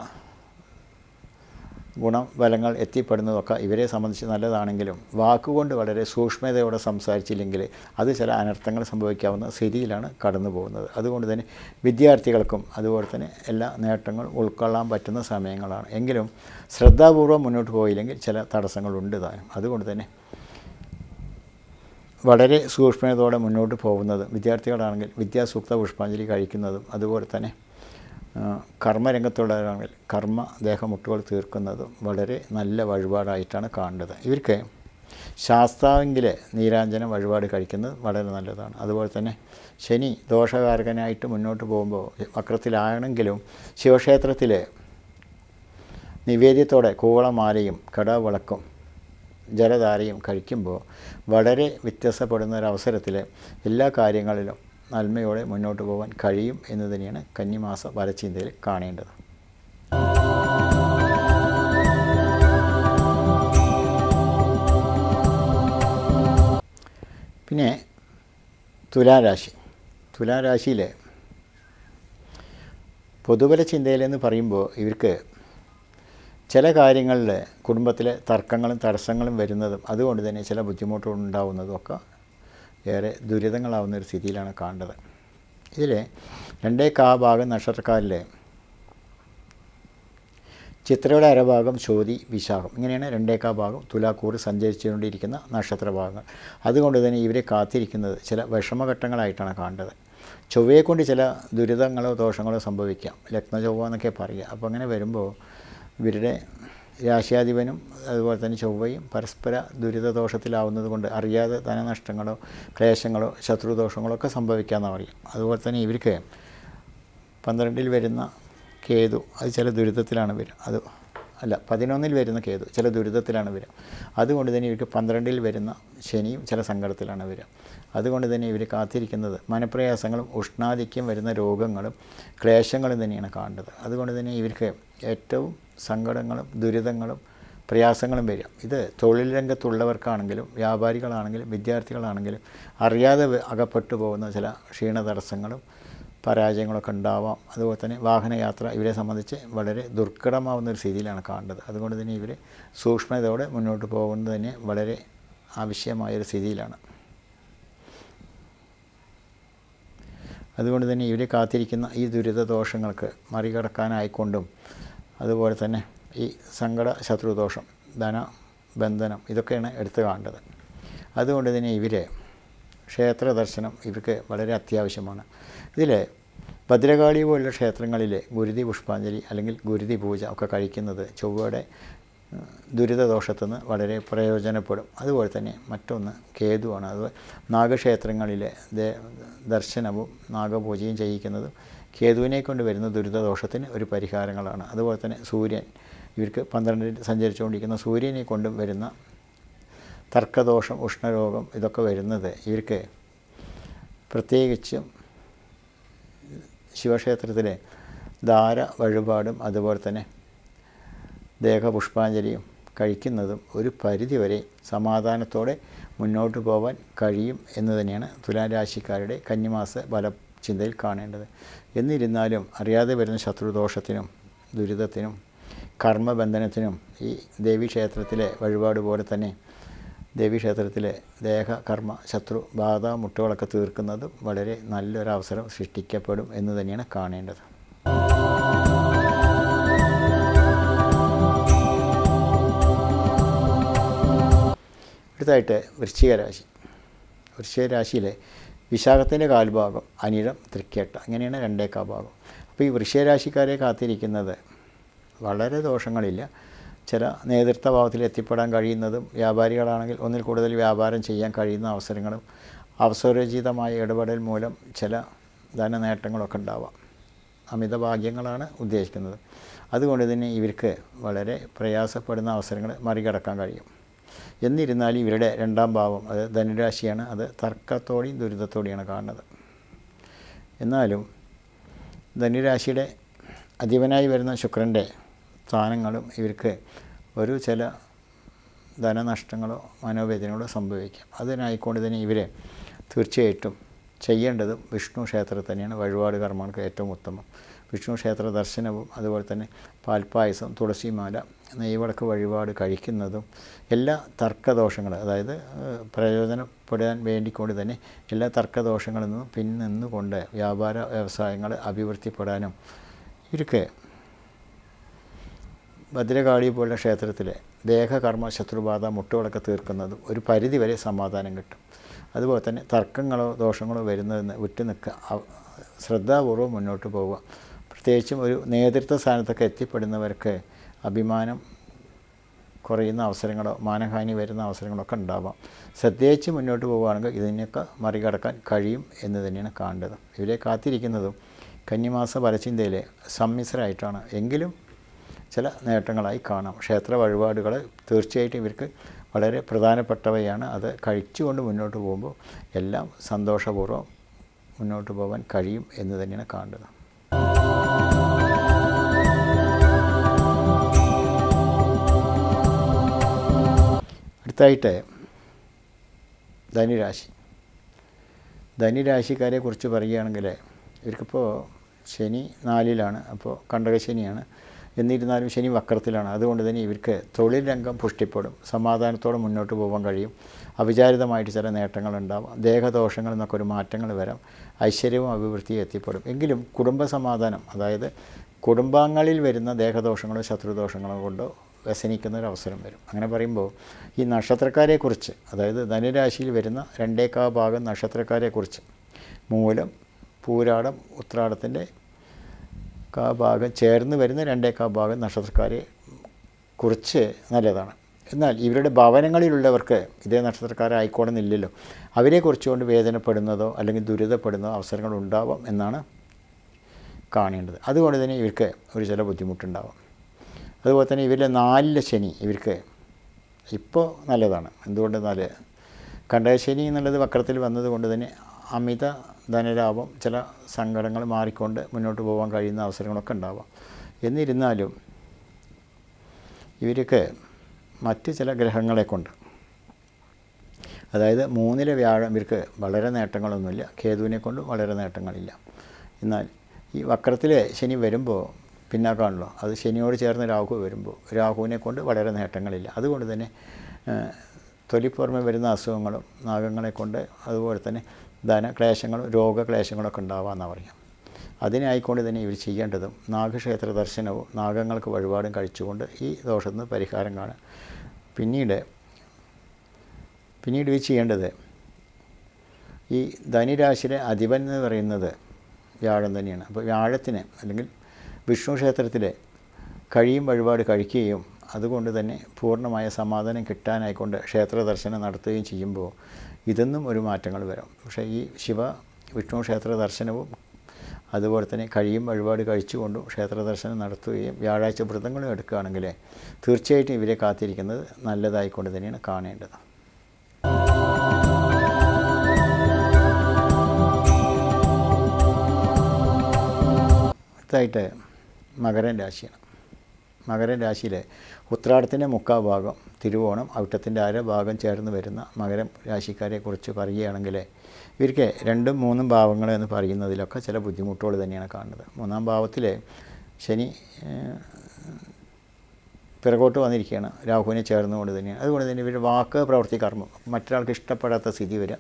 ഗുണഫലങ്ങൾ എത്തിപ്പെടുന്നതൊക്കെ ഇവരെ സംബന്ധിച്ച് നല്ലതാണെങ്കിലും വാക്കുകൊണ്ട് വളരെ സൂക്ഷ്മതയോടെ സംസാരിച്ചില്ലെങ്കിൽ അത് ചില അനർത്ഥങ്ങൾ സംഭവിക്കാവുന്ന സ്ഥിതിയിലാണ് കടന്നു പോകുന്നത്. അതുകൊണ്ട് തന്നെ വിദ്യാർത്ഥികൾക്കും അതുപോലെ തന്നെ എല്ലാ നേട്ടങ്ങൾ ഉൾക്കൊള്ളാൻ പറ്റുന്ന സമയങ്ങളാണ്. എങ്കിലും ശ്രദ്ധാപൂർവം മുന്നോട്ട് പോയില്ലെങ്കിൽ ചില തടസ്സങ്ങളുണ്ട് താനും. അതുകൊണ്ട് തന്നെ വളരെ സൂക്ഷ്മതയോടെ മുന്നോട്ട് പോകുന്നതും വിദ്യാർത്ഥികളാണെങ്കിൽ വിദ്യാസൂക്ത പുഷ്പാഞ്ജലി കഴിക്കുന്നതും അതുപോലെ തന്നെ കർമ്മരംഗത്തുള്ളവരാണെങ്കിൽ കർമ്മ ദേഹമുട്ടുകൾ തീർക്കുന്നതും വളരെ നല്ല വഴിപാടായിട്ടാണ് കാണേണ്ടത്. ഇവർക്ക് ശാസ്താവെങ്കിൽ നീരാഞ്ജനം വഴിപാട് കഴിക്കുന്നത് വളരെ നല്ലതാണ്. അതുപോലെ തന്നെ ശനി ദോഷകാരകനായിട്ട് മുന്നോട്ട് പോകുമ്പോൾ വക്രത്തിലാണെങ്കിലും ശിവക്ഷേത്രത്തിൽ നിവേദ്യത്തോടെ കൂവളമാലയും കടവിളക്കും ജലധാരയും കഴിക്കുമ്പോൾ വളരെ വ്യത്യസ്തപ്പെടുന്ന ഒരു അവസരത്തിൽ എല്ലാ കാര്യങ്ങളിലും നന്മയോടെ മുന്നോട്ട് പോകാൻ കഴിയും എന്ന് തന്നെയാണ് കന്നിമാസ വരച്ചിന്തയിൽ കാണേണ്ടത്. പിന്നെ തുലാരാശി. തുലാരാശിയിൽ പൊതുബല ചിന്തയിലെന്ന് പറയുമ്പോൾ ഇവർക്ക് ചില കാര്യങ്ങളിൽ കുടുംബത്തിലെ തർക്കങ്ങളും തടസ്സങ്ങളും വരുന്നതും അതുകൊണ്ട് തന്നെ ചില ബുദ്ധിമുട്ടുകൾ ഉണ്ടാവുന്നതും ഒക്കെ ഏറെ ദുരിതങ്ങളാവുന്ന ഒരു സ്ഥിതിയിലാണ് കാണേണ്ടത്. ഇതിൽ രണ്ടേ കാ ഭാഗം നക്ഷത്രക്കാരിൽ ചിത്രയുടെ അരഭാഗം ചോതി വിശാഖം. ഇങ്ങനെയാണ് രണ്ടേക്കാ ഭാഗം തുലാക്കൂർ സഞ്ചരിച്ചുകൊണ്ടിരിക്കുന്ന നക്ഷത്രഭാഗങ്ങൾ അതുകൊണ്ട് തന്നെ ഇവരെ കാത്തിരിക്കുന്നത് ചില വിഷമഘട്ടങ്ങളായിട്ടാണ് കാണേണ്ടത്. ചൊവ്വയെ കൊണ്ട് ചില ദുരിതങ്ങളോ ദോഷങ്ങളോ സംഭവിക്കാം. ലഗ്ന ചൊവ്വ എന്നൊക്കെ പറയുക. അപ്പോൾ അങ്ങനെ വരുമ്പോൾ ഇവരുടെ രാശിയാധിപനും അതുപോലെ തന്നെ ചൊവ്വയും പരസ്പര ദുരിതദോഷത്തിലാവുന്നത് കൊണ്ട് അറിയാതെ ധനനഷ്ടങ്ങളോ ക്ലേശങ്ങളോ ശത്രുദോഷങ്ങളോ ഒക്കെ സംഭവിക്കാമെന്ന് പറയും അതുപോലെ തന്നെ ഇവർക്ക് പന്ത്രണ്ടിൽ വരുന്ന കേതു അത് ചില ദുരിതത്തിലാണ് വരും അത് അല്ല പതിനൊന്നിൽ വരുന്ന കേതു ചില ദുരിതത്തിലാണ് വരിക. അതുകൊണ്ട് തന്നെ ഇവർക്ക് പന്ത്രണ്ടിൽ വരുന്ന ശനിയും ചില സങ്കടത്തിലാണ് വരിക. അതുകൊണ്ട് തന്നെ ഇവർ കാത്തിരിക്കുന്നത് മനപ്രയാസങ്ങളും ഉഷ്ണാധിക്യം വരുന്ന രോഗങ്ങളും ക്ലേശങ്ങളും തന്നെയാണ് കാണേണ്ടത്. അതുകൊണ്ട് തന്നെ ഇവർക്ക് ഏറ്റവും സങ്കടങ്ങളും ദുരിതങ്ങളും പ്രയാസങ്ങളും വരിക. ഇത് തൊഴിൽ രംഗത്തുള്ളവർക്കാണെങ്കിലും വ്യാപാരികളാണെങ്കിലും വിദ്യാർത്ഥികളാണെങ്കിലും അറിയാതെ അകപ്പെട്ടു പോകുന്ന ചില ക്ഷീണ തടസ്സങ്ങളും പരാജയങ്ങളൊക്കെ ഉണ്ടാവാം. അതുപോലെ തന്നെ വാഹനയാത്ര ഇവരെ സംബന്ധിച്ച് വളരെ ദുർഘടമാവുന്ന ഒരു സ്ഥിതിയിലാണ് കാണേണ്ടത്. അതുകൊണ്ട് തന്നെ ഇവർ സൂക്ഷ്മതയോടെ മുന്നോട്ട് പോകുന്നത് തന്നെ വളരെ ആവശ്യമായൊരു സ്ഥിതിയിലാണ്. അതുകൊണ്ട് തന്നെ ഇവരെ കാത്തിരിക്കുന്ന ഈ ദുരിതദോഷങ്ങൾക്ക് മറികടക്കാനായിക്കൊണ്ടും അതുപോലെ തന്നെ ഈ സങ്കട ശത്രുദോഷം ധന ബന്ധനം ഇതൊക്കെയാണ് എടുത്തു കാണേണ്ടത്. അതുകൊണ്ട് തന്നെ ഇവർ ക്ഷേത്ര ദർശനം ഇവർക്ക് വളരെ അത്യാവശ്യമാണ്. ഇതിൽ ഭദ്രകാളി പോലുള്ള ക്ഷേത്രങ്ങളിൽ ഗുരുതി പുഷ്പാഞ്ജലി അല്ലെങ്കിൽ ഗുരുതി പൂജ ഒക്കെ കഴിക്കുന്നത് ചൊവ്വയുടെ ദുരിതദോഷത്തുനിന്ന് വളരെ പ്രയോജനപ്പെടും. അതുപോലെ തന്നെ മറ്റൊന്ന് കേതുവാണ്. അത് നാഗക്ഷേത്രങ്ങളിലെ ദർശനവും നാഗപൂജയും ചെയ്യിക്കുന്നതും കേതുവിനെ കൊണ്ട് വരുന്ന ദുരിതദോഷത്തിന് ഒരു പരിഹാരങ്ങളാണ്. അതുപോലെ തന്നെ സൂര്യൻ ഇവർക്ക് പന്ത്രണ്ടിൽ സഞ്ചരിച്ചുകൊണ്ടിരിക്കുന്ന സൂര്യനെ കൊണ്ടും വരുന്ന തർക്കദോഷം ഉഷ്ണരോഗം ഇതൊക്കെ വരുന്നത് ഇവർക്ക് പ്രത്യേകിച്ചും ശിവക്ഷേത്രത്തിലെ ധാര വഴിപാടും അതുപോലെ തന്നെ ദേഹപുഷ്പാഞ്ജലിയും കഴിക്കുന്നതും ഒരു പരിധിവരെ സമാധാനത്തോടെ മുന്നോട്ട് പോകാൻ കഴിയും എന്ന് തന്നെയാണ് തുലാരാശിക്കാരുടെ കന്നിമാസ ഫല ചിന്തയിൽ കാണേണ്ടത്. എന്നിരുന്നാലും അറിയാതെ വരുന്ന ശത്രുദോഷത്തിനും ദുരിതത്തിനും കർമ്മബന്ധനത്തിനും ഈ ദേവീക്ഷേത്രത്തിലെ വഴിപാട് പോലെ തന്നെ ദേവീക്ഷേത്രത്തിലെ ദേഹ കർമ്മ ശത്രു ബാധ മുട്ടുകളൊക്കെ തീർക്കുന്നതും വളരെ നല്ലൊരവസരം സൃഷ്ടിക്കപ്പെടും എന്ന് തന്നെയാണ് കാണേണ്ടത്. അടുത്തായിട്ട് വൃശ്ചിക രാശി വൃശ്ചിക രാശിയിലെ വിശാഖത്തിന്റെ കാൽഭാഗം അനിഴം തൃക്കേട്ട അങ്ങനെയാണ് രണ്ടേക്കാ ഭാഗം. അപ്പോൾ ഈ വൃശ്ചികരാശിക്കാരെ കാത്തിരിക്കുന്നത് വളരെ ദോഷങ്ങളില്ല. ചില നേതൃത്വഭാവത്തിൽ എത്തിപ്പെടാൻ കഴിയുന്നതും വ്യാപാരികളാണെങ്കിൽ ഒന്നിൽ കൂടുതൽ വ്യാപാരം ചെയ്യാൻ കഴിയുന്ന അവസരങ്ങളും അവസരോചിതമായ ഇടപെടൽ മൂലം ചില ധന നേട്ടങ്ങളൊക്കെ ഉണ്ടാവാം. അമിത ഭാഗ്യങ്ങളാണ് ഉദ്ദേശിക്കുന്നത്. അതുകൊണ്ട് തന്നെ ഇവർക്ക് വളരെ പ്രയാസപ്പെടുന്ന അവസരങ്ങൾ മറികടക്കാൻ കഴിയും. എന്നിരുന്നാലും ഇവരുടെ രണ്ടാം ഭാവം അത് ധനുരാശിയാണ്. അത് തർക്കത്തോടെയും ദുരിതത്തോടെയാണ് കാണുന്നത്. എന്നാലും ധനുരാശിയുടെ അധിപനായി വരുന്ന ശുക്രന്റെ സ്ഥാനങ്ങളും ഇവർക്ക് ഒരു ചില ധനനഷ്ടങ്ങളോ മനോവേദനകളോ സംഭവിക്കാം. അതിനായിക്കൊണ്ട് തന്നെ ഇവർ തീർച്ചയായിട്ടും ചെയ്യേണ്ടതും വിഷ്ണു ക്ഷേത്രത്തിൽ തന്നെയാണ് വഴിപാട് കർമ്മങ്ങൾക്ക് ഏറ്റവും ഉത്തമം. വിഷ്ണു ക്ഷേത്ര ദർശനവും അതുപോലെ തന്നെ പാൽപ്പായസം തുളസിമാല നെയ്വിളക്ക് വഴിപാട് കഴിക്കുന്നതും എല്ലാ തർക്കദോഷങ്ങൾ അതായത് പ്രയോജനപ്പെടാൻ വേണ്ടിക്കൊണ്ട് തന്നെ എല്ലാ തർക്കദോഷങ്ങളിൽ നിന്നും പിൻനിന്നുകൊണ്ട് വ്യാപാര വ്യവസായങ്ങൾ അഭിവൃദ്ധിപ്പെടാനും ഇവർക്ക് ഭദ്രകാളി പോലുള്ള ക്ഷേത്രത്തിൽ ദേഹകർമ്മ ശത്രുബാധ മുട്ടുകളൊക്കെ തീർക്കുന്നതും ഒരു പരിധി വരെ സമാധാനം കിട്ടും. അതുപോലെ തന്നെ തർക്കങ്ങളോ ദോഷങ്ങളോ വരുന്നതെന്ന് വിട്ടു നിൽക്കുക ശ്രദ്ധാപൂർവം മുന്നോട്ട് പോവുക. പ്രത്യേകിച്ചും ഒരു നേതൃത്വ സ്ഥാനത്തൊക്കെ എത്തിപ്പെടുന്നവർക്ക് അഭിമാനം കുറയുന്ന അവസരങ്ങളോ മാനഹാനി വരുന്ന അവസരങ്ങളൊക്കെ ഉണ്ടാവാം. ശ്രദ്ധിച്ച് മുന്നോട്ട് പോവുകയാണെങ്കിൽ ഇതിനൊക്കെ മറികടക്കാൻ കഴിയും എന്ന് തന്നെയാണ് കാണേണ്ടത്. ഇവരെ കാത്തിരിക്കുന്നതും കന്നിമാസ പരചിന്തയിലെ സമ്മിശ്രമായിട്ടാണ്. എങ്കിലും ചില നേട്ടങ്ങളായി കാണാം. ക്ഷേത്ര വഴിപാടുകൾ തീർച്ചയായിട്ടും ഇവർക്ക് വളരെ പ്രധാനപ്പെട്ടവയാണ്. അത് കഴിച്ചുകൊണ്ട് മുന്നോട്ട് പോകുമ്പോൾ എല്ലാം സന്തോഷപൂർവം മുന്നോട്ട് പോകാൻ കഴിയും എന്ന് തന്നെയാണ് കാണേണ്ടത് അടുത്തായിട്ട് ധനുരാശി. ധനുരാശിക്കാരെ കുറിച്ച് പറയുകയാണെങ്കിൽ ഇവർക്കിപ്പോൾ ശനി നാലിലാണ്. അപ്പോൾ കണ്ടകശനിയാണ്. എന്നിരുന്നാലും ശനി വക്രത്തിലാണ്. അതുകൊണ്ട് തന്നെ ഇവർക്ക് തൊഴിൽ രംഗം പുഷ്ടിപ്പെടും. സമാധാനത്തോടെ മുന്നോട്ട് പോകാൻ കഴിയും. അവിചാരിതമായിട്ട് ചില നേട്ടങ്ങളുണ്ടാവും ദേഹദോഷങ്ങൾ നിന്നൊക്കെ ഒരു മാറ്റങ്ങൾ വരാം. ഐശ്വര്യവും അഭിവൃദ്ധിയും എത്തിപ്പെടും. എങ്കിലും കുടുംബ സമാധാനം അതായത് കുടുംബാംഗങ്ങളിൽ വരുന്ന ദേഹദോഷങ്ങളോ ശത്രുദോഷങ്ങളോ കൊണ്ടോ വ്യസനിക്കുന്ന ഒരു അവസരം വരും. അങ്ങനെ പറയുമ്പോൾ ഈ നക്ഷത്രക്കാരെക്കുറിച്ച് അതായത് ധനുരാശിയിൽ വരുന്ന രണ്ടേക്കാ ഭാഗം നക്ഷത്രക്കാരെക്കുറിച്ച് മൂലം പൂരാടം ഉത്രാടത്തിന്റെ കാ ഭാഗം ചേർന്ന് വരുന്ന രണ്ടേക്കാ ഭാഗം നക്ഷത്രക്കാരെ കുറിച്ച് നല്ലതാണ്. എന്നാൽ ഇവരുടെ ഭവനങ്ങളിലുള്ളവർക്ക് ഇതേ നക്ഷത്രക്കാരായിക്കോണമെന്നില്ലല്ലോ അവരെ കുറിച്ചുകൊണ്ട് വേദനപ്പെടുന്നതോ അല്ലെങ്കിൽ ദുരിതപ്പെടുന്നതോ അവസരങ്ങൾ ഉണ്ടാവാം എന്നാണ് കാണേണ്ടത്. അതുകൊണ്ട് തന്നെ ഇവർക്ക് ഒരു ചില ബുദ്ധിമുട്ടുണ്ടാവാം. അതുപോലെ തന്നെ ഇവരിലെ നാലിലെ ശനി ഇവർക്ക് ഇപ്പോൾ നല്ലതാണ്. എന്തുകൊണ്ടെന്നാൽ കണ്ടശനി എന്നുള്ളത് വക്രത്തിൽ വന്നതുകൊണ്ട് തന്നെ അമിത ധനലാഭം ചില സങ്കടങ്ങൾ മാറിക്കൊണ്ട് മുന്നോട്ട് പോകാൻ കഴിയുന്ന അവസരങ്ങളൊക്കെ ഉണ്ടാവാം. എന്നിരുന്നാലും ഇവർക്ക് മറ്റ് ചില ഗ്രഹങ്ങളെ കൊണ്ട് അതായത് മൂന്നിലെ വ്യാഴം ഇവർക്ക് വളരെ നേട്ടങ്ങളൊന്നുമില്ല കേതുവിനെ കൊണ്ട് വളരെ നേട്ടങ്ങളില്ല. എന്നാൽ ഈ വക്രത്തിലെ ശനി വരുമ്പോൾ പിന്നാക്കാണല്ലോ അത് ശനിയോട് ചേർന്ന് രാഹു വരുമ്പോൾ രാഹുവിനെ കൊണ്ട് വളരെ നേട്ടങ്ങളില്ല. അതുകൊണ്ട് തന്നെ തൊലിപ്പുറമെ വരുന്ന അസുഖങ്ങളും നാഗങ്ങളെ കൊണ്ട് അതുപോലെ തന്നെ ധനക്ലേശങ്ങളും രോഗക്ലേശങ്ങളൊക്കെ ഉണ്ടാവാമെന്നാണ് പറയാം അതിനായിക്കൊണ്ട് തന്നെ ഇവർ ചെയ്യേണ്ടതും നാഗക്ഷേത്ര ദർശനവും നാഗങ്ങൾക്ക് വഴിപാടും കഴിച്ചുകൊണ്ട് ഈ ദോഷത്തിൽ നിന്ന് പരിഹാരം കാണുക പിന്നീട് പിന്നീട് ഇവർ ചെയ്യേണ്ടത് ഈ ധനുരാശിയുടെ അധിപൻ എന്ന് പറയുന്നത് വ്യാഴം തന്നെയാണ്. അപ്പോൾ വ്യാഴത്തിന് അല്ലെങ്കിൽ വിഷ്ണു ക്ഷേത്രത്തിലെ കഴിയും വഴിപാട് കഴിക്കുകയും അതുകൊണ്ട് തന്നെ പൂർണമായ സമാധാനം കിട്ടാനായിക്കൊണ്ട് ക്ഷേത്ര ദർശനം നടത്തുകയും ചെയ്യുമ്പോൾ ഇതൊന്നും ഒരു മാറ്റങ്ങൾ വരാം. പക്ഷേ ഈ ശിവ വിഷ്ണു ക്ഷേത്ര ദർശനവും അതുപോലെ തന്നെ കഴിയും വഴിപാട് കഴിച്ചുകൊണ്ടും ക്ഷേത്ര ദർശനം നടത്തുകയും വ്യാഴാഴ്ച വ്രതങ്ങളും എടുക്കുകയാണെങ്കിൽ തീർച്ചയായിട്ടും ഇവരെ കാത്തിരിക്കുന്നത് നല്ലതായിക്കൊണ്ട് തന്നെയാണ് കാണേണ്ടത്. അടുത്തായിട്ട് മകരൻ രാശിയാണ്. മകരൻ രാശിയിലെ ഉത്രാടത്തിന്റെ മുക്കാ ഭാഗം തിരുവോണം അവിട്ടത്തിന്റെ അര ഭാഗം ചേർന്ന് വരുന്ന മകരം രാശിക്കാരെ കുറിച്ച് പറയുകയാണെങ്കിൽ ഇവർക്ക് രണ്ടും മൂന്നും ഭാവങ്ങൾ എന്ന് പറയുന്നതിലൊക്കെ ചില ബുദ്ധിമുട്ടുകൾ തന്നെയാണ് കാണുന്നത്. മൂന്നാം ഭാവത്തിൽ ശനി പിറകോട്ട് വന്നിരിക്കുകയാണ്. രാഹുവിനെ ചേർന്നുകൊണ്ട് തന്നെയാണ്. അതുകൊണ്ട് തന്നെ ഇവരുടെ വാക്ക് പ്രവൃത്തി കർമ്മം. മറ്റൊരാൾക്ക് ഇഷ്ടപ്പെടാത്ത സ്ഥിതി വരിക.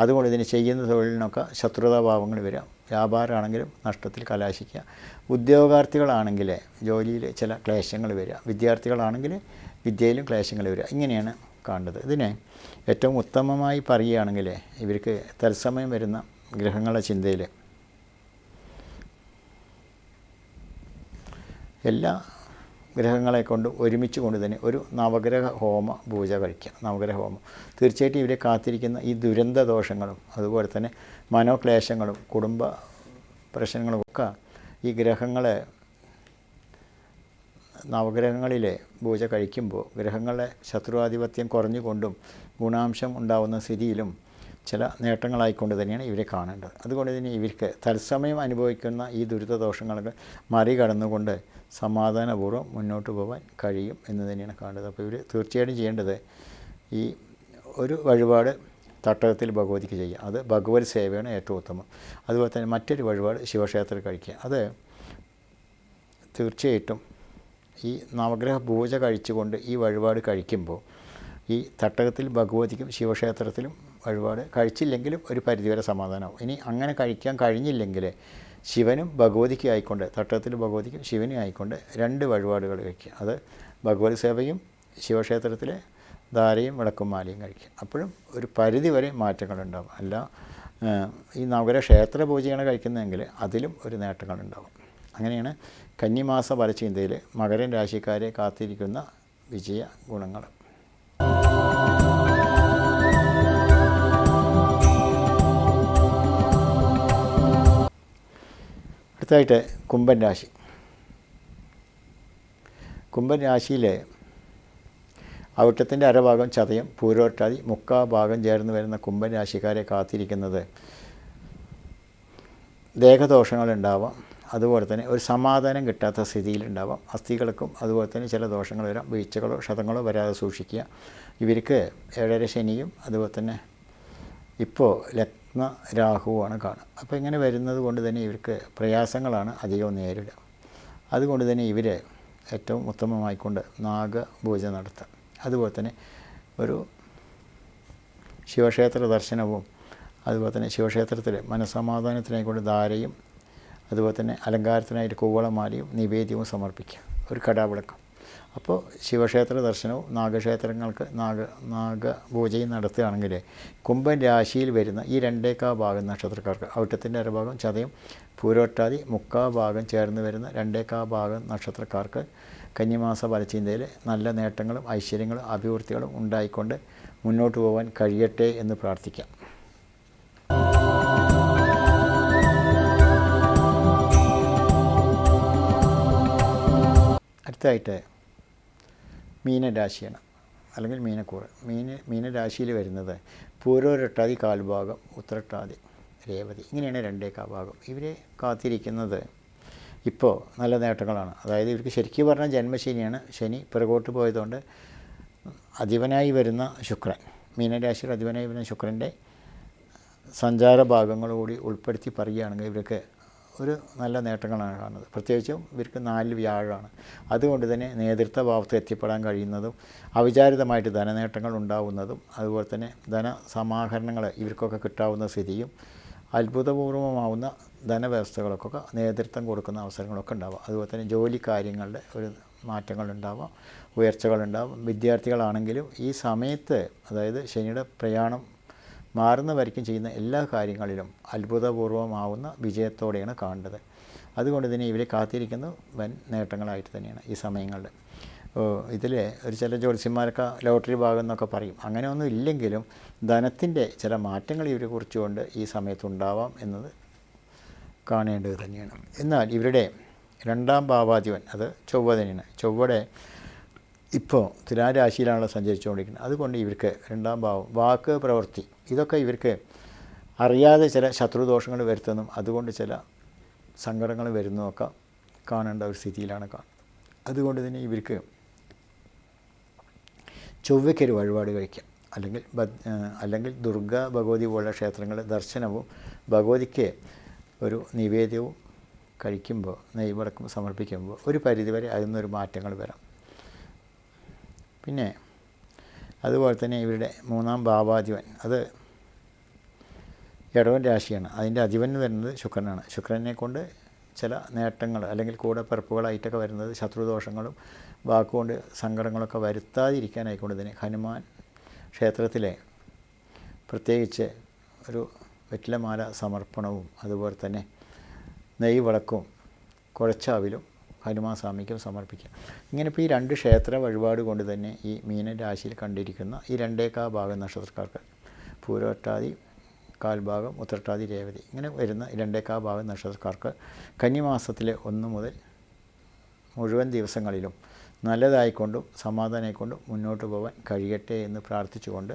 അതുകൊണ്ട് ഇതിന് ചെയ്യുന്ന തൊഴിലിനൊക്കെ ശത്രുതാഭാവങ്ങൾ വരിക. വ്യാപാരമാണെങ്കിലും നഷ്ടത്തിൽ കലാശിക്കുക. ഉദ്യോഗാർത്ഥികളാണെങ്കിൽ ജോലിയിൽ ചില ക്ലേശങ്ങൾ വരിക. വിദ്യാർത്ഥികളാണെങ്കിൽ വിദ്യയിലും ക്ലേശങ്ങൾ വരിക. ഇങ്ങനെയാണ് കാണുന്നത്. ഇതിനെ ഏറ്റവും ഉത്തമമായി പറയുകയാണെങ്കിൽ ഇവർക്ക് തത്സമയം വരുന്ന ഗ്രഹങ്ങളുടെ ചിന്തയിൽ എല്ലാ ഗ്രഹങ്ങളെ കൊണ്ട് ഒരുമിച്ച് കൊണ്ട് തന്നെ ഒരു നവഗ്രഹ ഹോമ പൂജ കഴിക്കുക നവഗ്രഹ ഹോമം. തീർച്ചയായിട്ടും ഇവരെ കാത്തിരിക്കുന്ന ഈ ദുരന്ത ദോഷങ്ങളും അതുപോലെ തന്നെ മനോക്ലേശങ്ങളും കുടുംബ പ്രശ്നങ്ങളും ഒക്കെ ഈ ഗ്രഹങ്ങളെ നവഗ്രഹങ്ങളിലെ പൂജ കഴിക്കുമ്പോൾ ഗ്രഹങ്ങളുടെ ശത്രുവാധിപത്യം കുറഞ്ഞുകൊണ്ടും ഗുണാംശം ഉണ്ടാവുന്ന സ്ഥിതിയിലും ചില നേട്ടങ്ങളായിക്കൊണ്ട് തന്നെയാണ് ഇവരെ കാണേണ്ടത്. അതുകൊണ്ട് തന്നെ ഇവർക്ക് തത്സമയം അനുഭവിക്കുന്ന ഈ ദുരിതദോഷങ്ങളൊക്കെ മറികടന്നുകൊണ്ട് സമാധാനപൂർവം മുന്നോട്ട് പോകാൻ കഴിയും എന്ന് തന്നെയാണ് കാണേണ്ടത്. അപ്പോൾ ഇവർ തീർച്ചയായിട്ടും ചെയ്യേണ്ടത് ഈ ഒരു വഴിപാട് തട്ടകത്തിൽ ഭഗവതിക്ക് ചെയ്യുക. അത് ഭഗവത് സേവയാണ് ഏറ്റവും ഉത്തമം. അതുപോലെ തന്നെ മറ്റൊരു വഴിപാട് ശിവക്ഷേത്രത്തിൽ കഴിക്കുക. അത് തീർച്ചയായിട്ടും ഈ നവഗ്രഹ പൂജ കഴിച്ചുകൊണ്ട് ഈ വഴിപാട് കഴിക്കുമ്പോൾ ഈ തട്ടകത്തിൽ ഭഗവതിക്കും ശിവക്ഷേത്രത്തിലും വഴിപാട് കഴിച്ചില്ലെങ്കിലും ഒരു പരിധിവരെ സമാധാനമാവും. ഇനി അങ്ങനെ കഴിക്കാൻ കഴിഞ്ഞില്ലെങ്കിൽ ശിവനും ഭഗവതിക്കും ആയിക്കൊണ്ട് തട്ടകത്തിൽ ഭഗവതിക്കും ശിവനും ആയിക്കൊണ്ട് രണ്ട് വഴിപാടുകൾ കഴിക്കുക. അത് ഭഗവത് സേവയും ശിവക്ഷേത്രത്തിലെ ധാരയും വിളക്കും മാലയും കഴിക്കും. അപ്പോഴും ഒരു പരിധി വരെ മാറ്റങ്ങളുണ്ടാകും അല്ല ഈ നവഗ്രഹ ക്ഷേത്ര പൂജയാണ് കഴിക്കുന്നതെങ്കിൽ അതിലും ഒരു നേട്ടങ്ങളുണ്ടാകും അങ്ങനെയാണ് കന്നിമാസ ഫലചിന്തയിൽ മകരൻ രാശിക്കാരെ കാത്തിരിക്കുന്ന വിജയ ഗുണങ്ങൾ. അടുത്തായിട്ട് കുംഭൻ രാശി. കുംഭൻ രാശിയിൽ അവിട്ടത്തിന്റെ അരഭാഗം ചതയം പൂരോട്ടാതി മുക്കാ ഭാഗം ചേർന്ന് വരുന്ന കുംഭൻ രാശിക്കാരെ കാത്തിരിക്കുന്നത്. ദേഹദോഷങ്ങളുണ്ടാവാം അതുപോലെ തന്നെ ഒരു സമാധാനം കിട്ടാത്ത സ്ഥിതിയിലുണ്ടാവാം അസ്ഥികൾക്കും അതുപോലെ തന്നെ ചില ദോഷങ്ങൾ വരാം. വീഴ്ചകളോ ക്ഷതങ്ങളോ വരാതെ സൂക്ഷിക്കുക. ഇവർക്ക് ഏഴര ശനിയും അതുപോലെ തന്നെ ഇപ്പോൾ ലഗ്ന രാഹുവാണ് കാണുക. അപ്പോൾ ഇങ്ങനെ വരുന്നത് കൊണ്ട് തന്നെ ഇവർക്ക് പ്രയാസങ്ങളാണ് അധികവും നേരിടുക. അതുകൊണ്ട് തന്നെ ഇവർ ഏറ്റവും ഉത്തമമായിക്കൊണ്ട് നാഗപൂജ നടത്തുക അതുപോലെ തന്നെ ഒരു ശിവക്ഷേത്ര ദർശനവും അതുപോലെ തന്നെ ശിവക്ഷേത്രത്തിൽ മനസ്സമാധാനത്തിനായിക്കൊണ്ട് ധാരയും അതുപോലെ തന്നെ അലങ്കാരത്തിനായിട്ട് കൂവളമാലയും നിവേദ്യവും സമർപ്പിക്കുക. ഒരു കടാവിളക്കം. അപ്പോൾ ശിവക്ഷേത്ര ദർശനവും നാഗക്ഷേത്രങ്ങൾക്ക് നാഗ നാഗപൂജയും നടത്തുകയാണെങ്കിൽ കുംഭൻ രാശിയിൽ വരുന്ന ഈ രണ്ടേക്കാ ഭാഗം നക്ഷത്രക്കാർക്ക് ഔട്ടത്തിന്റെ അരഭാഗം ചതയും പൂരോട്ടാതി മുക്കാ ഭാഗം ചേർന്ന് വരുന്ന രണ്ടേക്കാ ഭാഗം നക്ഷത്രക്കാർക്ക് കന്നിമാസ ഫലചിന്തയിൽ നല്ല നേട്ടങ്ങളും ഐശ്വര്യങ്ങളും അഭിവൃദ്ധികളും ഉണ്ടായിക്കൊണ്ട് മുന്നോട്ട് പോകാൻ കഴിയട്ടെ എന്ന് പ്രാർത്ഥിക്കാം. അടുത്തായിട്ട് മീനരാശിയാണ് അല്ലെങ്കിൽ മീനക്കൂറ്. മീന മീനരാശിയിൽ വരുന്നത് പൂരോരട്ടാതി കാൽഭാഗം ഉത്രട്ടാതി രേവതി. ഇങ്ങനെയാണ് രണ്ടേക്കാൽ ഭാഗം. ഇവരെ കാത്തിരിക്കുന്നത് ഇപ്പോൾ നല്ല നേട്ടങ്ങളാണ്. അതായത് ഇവർക്ക് ശരിക്കും പറഞ്ഞാൽ ജന്മശനിയാണ്. ശനി പിറകോട്ട് പോയതുകൊണ്ട് അധിപനായി വരുന്ന ശുക്രൻ മീനരാശിയുടെ അധിപനായി വരുന്ന ശുക്രന്റെ സഞ്ചാര ഭാഗങ്ങൾ കൂടി ഉൾപ്പെടുത്തി പറയുകയാണെങ്കിൽ ഇവർക്ക് ഒരു നല്ല നേട്ടങ്ങളാണ് കാണുന്നത്. പ്രത്യേകിച്ചും ഇവർക്ക് നാല് വ്യാഴമാണ്. അതുകൊണ്ട് തന്നെ നേതൃത്വ ഭാവത്ത് എത്തിപ്പെടാൻ കഴിയുന്നതും അവിചാരിതമായിട്ട് ധനനേട്ടങ്ങൾ ഉണ്ടാവുന്നതും അതുപോലെ തന്നെ ധനസമാഹരണങ്ങൾ ഇവർക്കൊക്കെ കിട്ടാവുന്ന സ്ഥിതിയും അത്ഭുതപൂർവമാവുന്ന ധനവ്യവസ്ഥകൾക്കൊക്കെ നേതൃത്വം കൊടുക്കുന്ന അവസരങ്ങളൊക്കെ ഉണ്ടാവാം. അതുപോലെ തന്നെ ജോലി കാര്യങ്ങളുടെ ഒരു മാറ്റങ്ങളുണ്ടാവാം ഉയർച്ചകളുണ്ടാവും. വിദ്യാർത്ഥികളാണെങ്കിലും ഈ സമയത്ത് അതായത് ശനിയുടെ പ്രയാണം മാറുന്ന വരയ്ക്കും ചെയ്യുന്ന എല്ലാ കാര്യങ്ങളിലും അത്ഭുതപൂർവമാവുന്ന വിജയത്തോടെയാണ് കാണേണ്ടത് അതുകൊണ്ട് തന്നെ ഇവരെ കാത്തിരിക്കുന്ന വൻ നേട്ടങ്ങളായിട്ട് തന്നെയാണ് ഈ സമയങ്ങളിൽ ഇതിൽ ഒരു ചില ജ്യോത്സ്യന്മാരൊക്കെ ലോട്ടറി ഭാഗം എന്നൊക്കെ പറയും. അങ്ങനെയൊന്നും ഇല്ലെങ്കിലും ധനത്തിന്റെ ചില മാറ്റങ്ങൾ ഇവരെ കുറിച്ചുകൊണ്ട് ഈ സമയത്തുണ്ടാവാം എന്നത് കാണേണ്ടത് തന്നെയാണ്. എന്നാൽ ഇവരുടെ രണ്ടാം ഭാവാധിപൻ അത് ചൊവ്വ തന്നെയാണ് ചൊവ്വയുടെ ഇപ്പോൾ തുലാരാശിയിലാണല്ലോ സഞ്ചരിച്ചുകൊണ്ടിരിക്കുന്നത്. അതുകൊണ്ട് ഇവർക്ക് രണ്ടാം ഭാവം വാക്ക് പ്രവൃത്തി ഇതൊക്കെ ഇവർക്ക് അറിയാതെ ചില ശത്രുദോഷങ്ങൾ വരുത്തുന്നതും അതുകൊണ്ട് ചില സങ്കടങ്ങൾ വരുന്നതൊക്കെ കാണേണ്ട ഒരു സ്ഥിതിയിലാണ് കാണുന്നത്. അതുകൊണ്ട് തന്നെ ഇവർക്ക് ചൊവ്വയ്ക്കൊരു വഴിപാട് കഴിക്കാം. അല്ലെങ്കിൽ അല്ലെങ്കിൽ ദുർഗ ഭഗവതി പോലുള്ള ക്ഷേത്രങ്ങളുടെ ദർശനവും ഭഗവതിക്ക് ഒരു നിവേദ്യവും കഴിക്കുമ്പോൾ നെയ്വടക്കം സമർപ്പിക്കുമ്പോൾ ഒരു പരിധിവരെ അതിൽ നിന്നൊരു മാറ്റങ്ങൾ വരാം. പിന്നെ അതുപോലെ തന്നെ ഇവരുടെ മൂന്നാം ഭാവാധിപൻ. അത് ഇടവൻ രാശിയാണ്. അതിന്റെ അധിപൻ വരുന്നത് ശുക്രനാണ്. ശുക്രനെ കൊണ്ട് ചില നേട്ടങ്ങൾ അല്ലെങ്കിൽ കൂടെ പിറപ്പുകളായിട്ടൊക്കെ വരുന്നത് ശത്രുദോഷങ്ങളും വാക്കുകൊണ്ട് സങ്കടങ്ങളൊക്കെ വരുത്താതിരിക്കാനായിക്കൊണ്ട് തന്നെ ഹനുമാൻ ക്ഷേത്രത്തിലെ പ്രത്യേകിച്ച് ഒരു വെറ്റിലമാല സമർപ്പണവും അതുപോലെ തന്നെ നെയ് വിളക്കും കുഴച്ചാവിലും ഹനുമാൻ സ്വാമിക്കും സമർപ്പിക്കാം. ഇങ്ങനെ ഇപ്പോൾ ഈ രണ്ട് ക്ഷേത്ര വഴിപാട് കൊണ്ട് തന്നെ ഈ മീനരാശിയിൽ കണ്ടിരിക്കുന്ന ഈ രണ്ടേക്കാ ഭാഗം നക്ഷത്രക്കാർക്ക്. പൂരോട്ടാതി കാൽഭാഗം ഉത്രട്ടാതി രേവതി ഇങ്ങനെ വരുന്ന രണ്ടേക്കാ ഭാഗം നക്ഷത്രക്കാർക്ക് കന്നിമാസത്തിലെ ഒന്ന് മുതൽ മുഴുവൻ ദിവസങ്ങളിലും നല്ലതായിക്കൊണ്ടും സമാധാനമായിക്കൊണ്ടും മുന്നോട്ട് പോകാൻ കഴിയട്ടെ എന്ന് പ്രാർത്ഥിച്ചുകൊണ്ട്